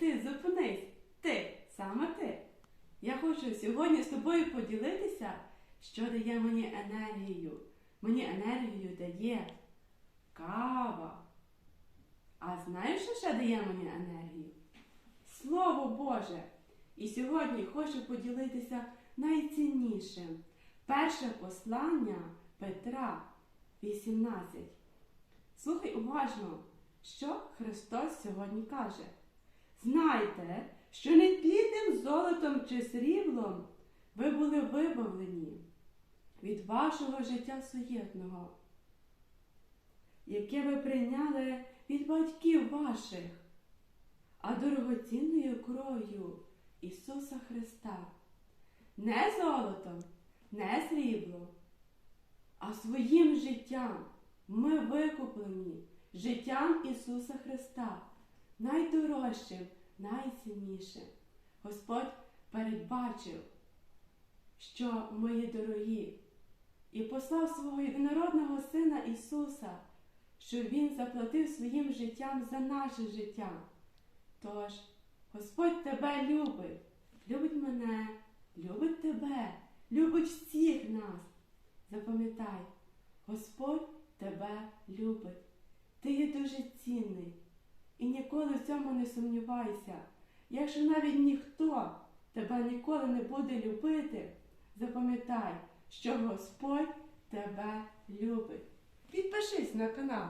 ти зупинись. Ти, саме ти. Я хочу сьогодні з тобою поділитися, що дає мені енергію. Мені енергію дає кава. А знаєш, що ще дає мені енергію? Слово Боже! І сьогодні хочу поділитися найціннішим. Перше послання Петра 18. Слухай уважно, що Христос сьогодні каже. Знайте, що не плідним золотом чи сріблом ви були вибавлені від вашого життя суєтного, яке ви прийняли від батьків ваших, а дорогоцінною кров'ю Ісуса Христа. Не золотом, не сріблом, а своїм життям ми викуплені життям Ісуса Христа, найдорожчим, найціннішим. Господь передбачив, що є дорогі, і послав свого єдинородного Сина Ісуса, що Він заплатив своїм життям за наше життя. Тож, Господь тебе любить, любить мене, любить тебе, любить всіх нас. Запам'ятай, Господь тебе любить. Ти є дуже цінний. І ніколи в цьому не сумнівайся. Якщо навіть ніхто тебе ніколи не буде любити, запам'ятай, що Господь тебе любить. Підпишись на канал.